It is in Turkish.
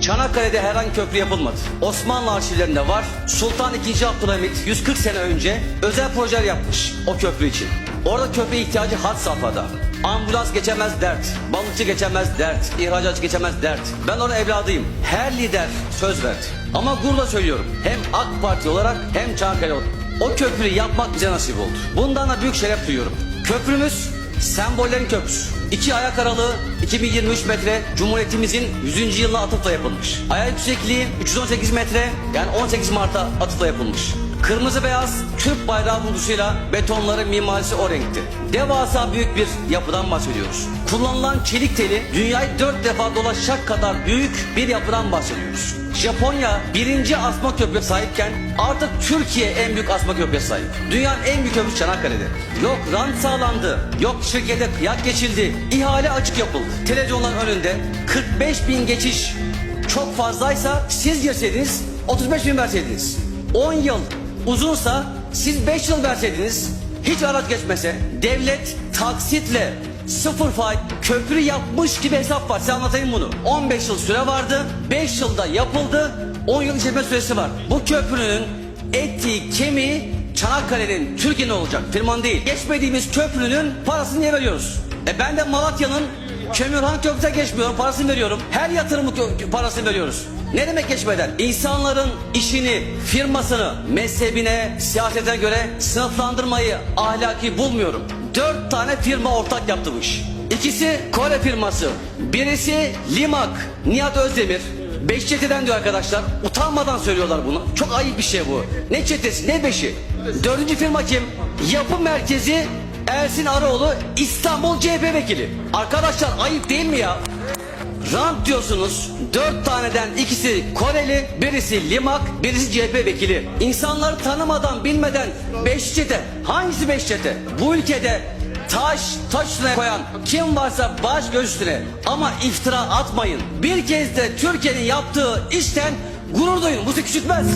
Çanakkale'de herhangi köprü yapılmadı. Osmanlı arşivlerinde var. Sultan II. Abdülhamit 140 sene önce özel projeler yapmış o köprü için. Orada köprüye ihtiyacı had safhada. Ambulans geçemez dert, balıkçı geçemez dert, ihracatçı geçemez dert. Ben onun evladıyım. Her lider söz verdi. Ama gururla söylüyorum. Hem AK Parti olarak hem Çanakkale olarak. O köprüyü yapmak bize nasip oldu. Bundan da büyük şeref duyuyorum. Köprümüz sembollerin köprüsü. İki ayak aralığı 2023 metre Cumhuriyetimizin 100. yılına atıfla yapılmış. Ayak yüksekliği 318 metre yani 18 Mart'a atıfla yapılmış. Kırmızı beyaz Türk bayrağı vurgusuyla betonların mimarisi o renkti. Devasa büyük bir yapıdan bahsediyoruz. Kullanılan çelik teli dünyayı dört defa dolaşacak kadar büyük bir yapıdan bahsediyoruz. Japonya birinci asma köprüye sahipken artık Türkiye en büyük asma köprüye sahip. Dünyanın en büyük köprüsü Çanakkale'de. Yok rant sağlandı, yok şirkete kıyak geçildi, ihale açık yapıldı. Televizyonların önünde 45 bin geçiş çok fazlaysa siz girseydiniz 35 bin verseydiniz. 10 yıl uzunsa siz 5 yıl verseydiniz hiç araç geçmese devlet taksitle sıfır faiz köprü yapmış gibi hesap var. Size anlatayım bunu. 15 yıl süre vardı. 5 yılda yapıldı. 10 yıl işletme süresi var. Bu köprünün eti, kemiği Çanakkale'nin, Türkiye'nin olacak. Firman değil. Geçmediğimiz köprünün parasını niye veriyoruz? E ben de Malatya'nın Kömürhan Köprüsü'ne geçmiyorum. Parasını veriyorum. Her yatırımı parasını veriyoruz. Ne demek geçmeden? İnsanların işini, firmasını, mezhebine, siyasetine göre sınıflandırmayı ahlaki bulmuyorum. Dört tane firma ortak yaptı bu iş. İkisi Kore firması. Birisi Limak, Nihat Özdemir. Beş çeteden diyor arkadaşlar. Utanmadan söylüyorlar bunu. Çok ayıp bir şey bu. Ne çetesi ne beşi. Dördüncü firma kim? Yapı merkezi Ersin Araoğlu İstanbul CHP vekili. Arkadaşlar ayıp değil mi ya? Rant diyorsunuz. Dört taneden ikisi Koreli, birisi Limak, birisi CHP vekili. İnsanları tanımadan, bilmeden beş çete. Hangisi beş çete? Bu ülkede taş taş üstüne koyan kim varsa baş göz üstüne. Ama iftira atmayın. Bir kez de Türkiye'nin yaptığı işten gurur duyun. Bu sizi küçültmez.